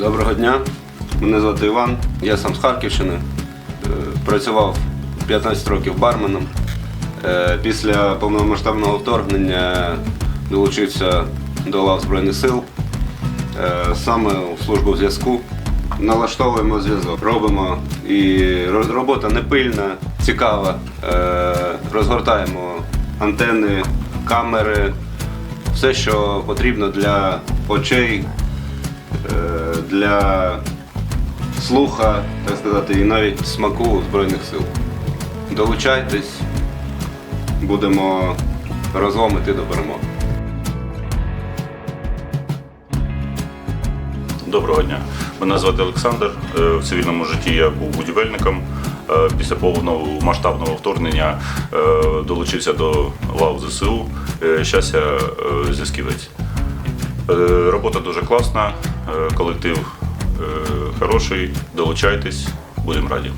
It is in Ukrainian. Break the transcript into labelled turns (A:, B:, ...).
A: Доброго дня. Мене звати Іван. Я сам з Харківщини. Е, Працював 15 років барменом. Е, Після повномасштабного вторгнення долучився до лав Збройних сил, е, саме у службу зв'язку. Налаштовуємо зв'язок, робимо і робота не пильна, цікава. Розгортаємо антени, камери, все, що потрібно для очей, для слуха, так сказати, і навіть смаку Збройних сил. Долучайтесь, будемо разом іти до перемоги.
B: Доброго дня. Мене звати Олександр. Е, В цивільному житті я був будівельником. Е, Після повного масштабного вторгнення е, долучився до лав ЗСУ. Зараз я е, зв'язківець. Е, Робота дуже класна, е, колектив е, хороший. Долучайтесь, будемо раді.